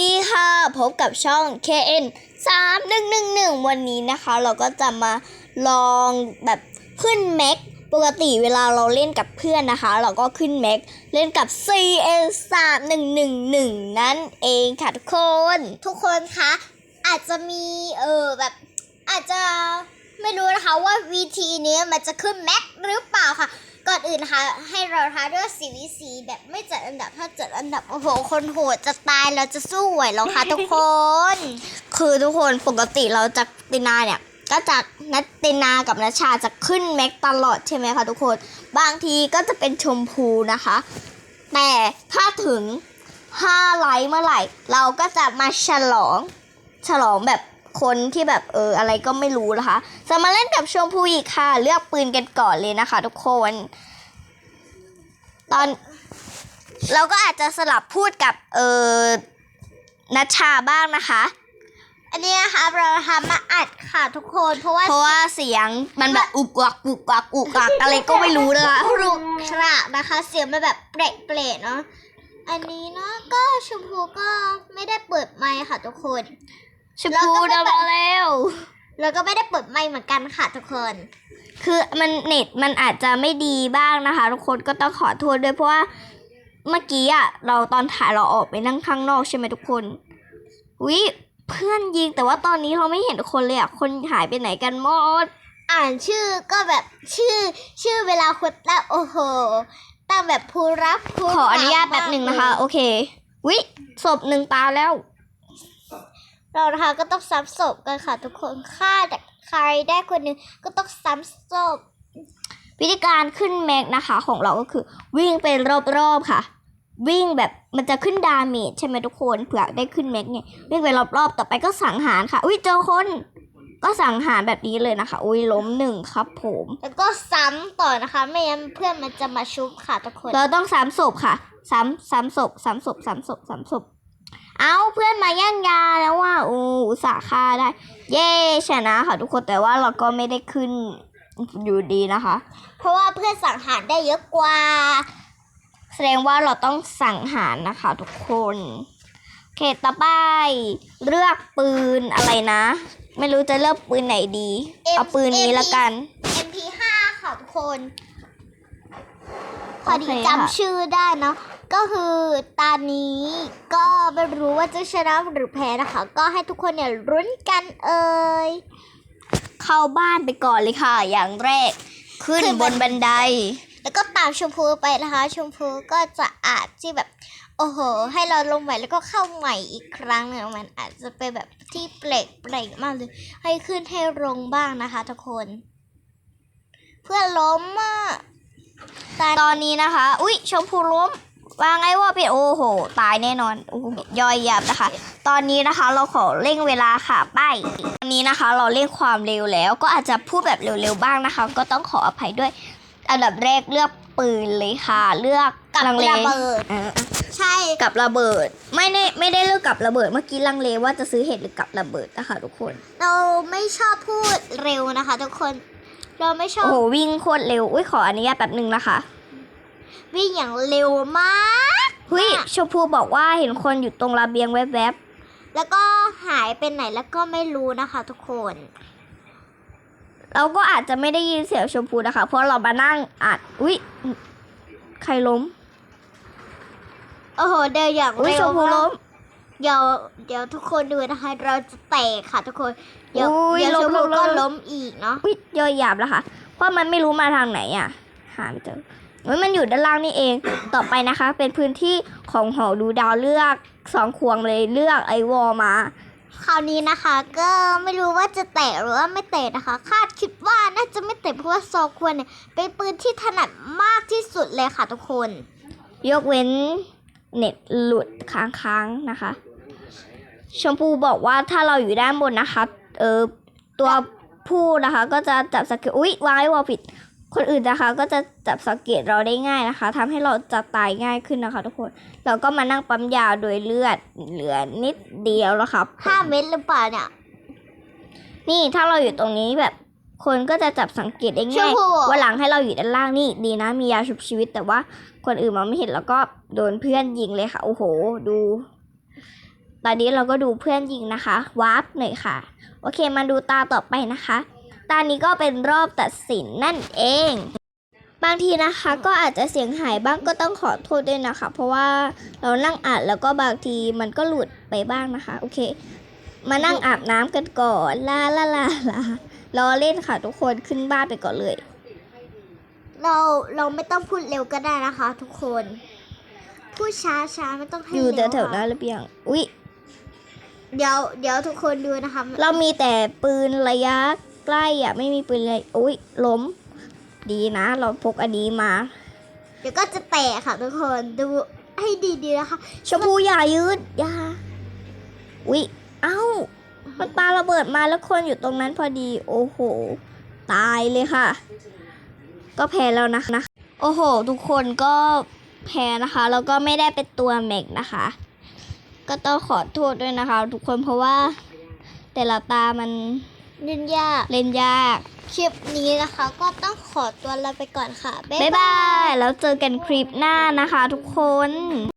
ดีค่ะ พบกับช่อง KN 3111 วันนี้นะคะ เราก็จะมาลองแบบขึ้นแม็ก ปกติเวลาเราเล่นกับเพื่อนนะคะ เราก็ขึ้นแม็ก เล่นกับ CN 3111 นั่นเองค่ะทุกคน ทุกคนคะ อาจจะมีเออแบบอาจจะไม่รู้นะคะว่าวีทีนี้มันจะขึ้นแม็กหรือเปล่าค่ะ อนอื่นนะคะ ให้เราท้าด้วยสีวีสีแบบไม่จัดอันดับถ้าจัดอันดับโอ้โหคนโหดจะตายเราจะสู้ไหวหรอคะทุกคน คือทุกคนปกติเราจะตินาเนี่ยก็จะนัตตินากับนัชชาจะขึ้นแม็กตลอดใช่ไหมคะทุกคน บางทีก็จะเป็นชมพูนะคะ แต่ถ้าถึง5ไลค์เมื่อไหร่ เราก็จะมาฉลอง ฉลองแบบคนที่แบบเอออะไรก็ไม่รู้นะคะ จะมาเล่นกับชมพูอีกค่ะ เลือกปืนกันก่อนเลยนะคะทุกคน ตอน เราก็อาจจะสลับพูดกับเออนัชชาบ้างนะคะ อันนี้นะคะเราทำมาอัดค่ะทุกคนเพราะว่าเพราะว่าเสียงมันแบบอุกกักอุกกักอุกกักอะไรก็ไม่รู้นะคะครุขระนะคะ เสียงมันแบบเปรเปรๆเนาะอันนี้เนาะก็ชมพูก็ไม่ได้เปิดไมค์ค่ะทุกคนชมพูเดามาแล้ว แล้วก็ไม่ได้เปิดไมค์เหมือนกันค่ะทุกคน คือมันเน็ตมันอาจจะไม่ดีบ้างนะคะ ทุกคนก็ต้องขอโทษด้วยเพราะว่าเมื่อกี้อะเราตอนถ่ายเราออกไปนั่งข้างนอกใช่ไหมทุกคนวิเพื่อนยิงแต่ว่าตอนนี้เราไม่เห็นคนเลยอะคนหายไปไหนกันหมด อ่านชื่อก็แบบชื่อชื่อเวลาคนตั้งโอ้โหตั้งแบบผู้รับผู้ขออนุญาตแป๊บหนึ่งนะคะ โอเค วิศพหนึ่งตายแล้ว เรานะคะก็ต้องซ้ำศพกันค่ะ ทุกคนฆ่าแต่ใครได้คนหนึ่งก็ต้องซ้ำศพวิธีการขึ้นแม็กนะคะ ของเราก็คือ วิ่งไปรอบๆค่ะ วิ่งแบบมันจะขึ้นดาเมจใช่ไหมทุกคนเผื่อได้ขึ้นแม็กไงวิ่งไปรอบๆ ต่อไปก็สังหารค่ะ อุ้ยเจอคนก็สังหารแบบนี้เลยนะคะ อุ้ยล้มหนึ่งครับผม แล้วก็ซ้ำต่อนะคะ ไม่งั้นเพื่อนมันจะมาชุบค่ะทุกคน เราต้องสามศพค่ะสามสามศพสามศพสามศพสามศพ เอาเพื่อนมาย่างยาแล้วว่าโอ้อุตส่าห์ฆ่าได้ เย้ชนะค่ะทุกคนแต่ว่าเราก็ไม่ได้ขึ้นอยู่ดีนะคะ เพราะว่าเพื่อนสังหารได้เยอะกว่า แสดงว่าเราต้องสั่งหารนะคะ ทุกคนโอเคต่อไปเลือกปืนอะไรนะ ไม่รู้จะเลือกปืนไหนดี M- เอาปืนนี้ละกัน MP5 ค่ะทุกคน พอดีโอเคค่ะจำชื่อได้เนาะ ก็คือตอนนี้ก็ไม่รู้ว่าจะชนะหรือแพ้นะคะ ก็ให้ทุกคนเนี่ยรุ้นกันเอ่ยเข้าบ้านไปก่อนเลยค่ะ อย่างแรกขึ้นขึ้นบนบันได แล้วก็ตามชมพูไปนะคะ ชมพูก็จะอาจที่แบบ โอ้โห ให้เราลงใหม่แล้วก็เข้าใหม่อีกครั้งหนึ่งมันอาจจะเป็นแบบที่เปลกเปลกๆมากเลยให้ขึ้นให้ลงบ้างนะคะ ทุกคน เพื่อล้มอะตาตอนนี้นะคะ อุ๊ย ชมพูล้ม วางไงว่าเป็นโอ้โห ตายแน่นอนโอ้โหย่อยยับนะคะ ตอนนี้นะคะเราขอเร่งเวลาค่ะไปตอนนี้นะคะ เราเร่งความเร็วแล้วก็อาจจะพูดแบบเร็วๆบ้างนะคะ ก็ต้องขออภัยด้วย อันดับแรกเลือกปืนเลยค่ะ เลือกกับลังเลระเบิดเออใช่กับระเบิด ไม่ได้ไม่ได้เลือกกับระเบิด เมื่อกี้ลังเลว่าจะซื้อเห็ดหรือกับระเบิดนะคะทุกคน เราไม่ชอบพูดเร็วนะคะ ทุกคน เราไม่ชอโอ้บโหวิ่งโคตรเร็วอุ้ยขออนุญาตแป๊บหนึ่งนะคะ วิ่งอย่างเร็วมากเฮ้ยชมพูบอกว่าเห็นคนอยู่ตรงระเบียงแวบๆ แล้วก็หายไปไหนแล้วก็ไม่รู้นะคะทุกคน เราก็อาจจะไม่ได้ยินเสียงชมพูนะคะ เพราะเรามานั่งอัดอุ๊ยใครล้ม โอ้โห เดินอย่างอุ๊ยเร็วชมพูล้ม เดี๋ยวเดี๋ยวทุกคนดูนะคะ เราจะแตกค่ะทุกคน เดี๋ยวอุ๊ยเดี๋ยวล้ชมมพูล้มก็ล้ม ล้มอีกเนาะ อุ๊ยย่อยหยาบแล้วค่ะ เพราะมันไม่รู้มาทางไหนอะ หาไม่เจอ เฮ้ยมันอยู่ด้านล่างนี่เอง ต่อไปนะคะ เป็นพื้นที่ของหอดูดาวเลือกสองควงเลยเลือกไอวอลมา คราวนี้นะคะก็ไม่รู้ว่าจะแตะหรือว่าไม่แตะนะคะ คาดคิดว่าน่าจะไม่แตะเพราะว่าซอควรเนี่ยเป็นปืนที่ถนัดมากที่สุดเลยค่ะทุกคน ยกเว้นเน็ตหลุดค้างๆนะคะ ชมพูบอกว่าถ้าเราอยู่ด้านบนนะคะ เออตัวผู้นะคะ ก็จะจับสังเกตอุ๊ยวางไอ้วอลผิด คนอื่นนะคะก็จะจับสังเกตเราได้ง่ายนะคะทำให้เราจะตายง่ายขึ้นนะคะ ทุกคนเราก็มานั่งปั๊มยาโดยเลือดเหลือนิดเดียวแล้วครับห้าเม็ดหรือเปล่าเนี่ยนี่ถ้าเราอยู่ตรงนี้แบบคนก็จะจับสังเกตได้ง่ายชมพูว่าหลังให้เราอยู่ด้านล่างนี่ดีนะมียาชุบชีวิตแต่ว่าคนอื่นมองไม่เห็นแล้วก็โดนเพื่อนยิงเลยค่ะ โอ้โห ดู ตอนนี้เราก็ดูเพื่อนยิงนะคะวาร์ปหน่อยค่ะ โอเคมาดูตาต่อไปนะคะ ตานี้ก็เป็นรอบตัดสินนั่นเอง บางทีนะคะก็อาจจะเสียงหายบ้างก็ต้องขอโทษด้วยนะคะ เพราะว่าเรานั่งอัดแล้วก็บางทีมันก็หลุดไปบ้างนะคะ โอเค มานั่งอาบน้ำกันก่อนลาลาลาลารอเล่นค่ะทุกคนขึ้นบ้านไปก่อนเลย เราเราไม่ต้องพูดเร็วก็ได้นะคะ ทุกคน พูดช้าช้าๆไม่ต้องให้อยู่เร็วแถวๆหน้าค่ะระเบียงอุ๊ย เดี๋ยวเดี๋ยวทุกคนดูนะคะ เรามีแต่ปืนระยะ ใกล้อะไม่มีปืนเลยอุ๊ยล้ม ดีนะ เราพกอันนี้มา เดี๋ยวก็จะแตะค่ะทุกคนดูให้ดีๆนะคะชมพูอย่ายืดอย่าอุ๊ยเอ้า มันปาระเบิดมาแล้วคนอยู่ตรงนั้นพอดี โอ้โห ตายเลยค่ะ ก็แพ้แล้วนะคะโอ้โห ทุกคนก็แพ้นะคะแล้วก็ไม่ได้เป็นตัวแม็กนะคะ ก็ต้องขอโทษด้วยนะคะ ทุกคนเพราะว่าแต่ละตามัน เล่นยาก เล่นยาก คลิปนี้นะคะก็ต้องขอตัวลาไปก่อนค่ะ บ๊ายบาย แล้วเจอกันคลิปหน้านะคะทุกคน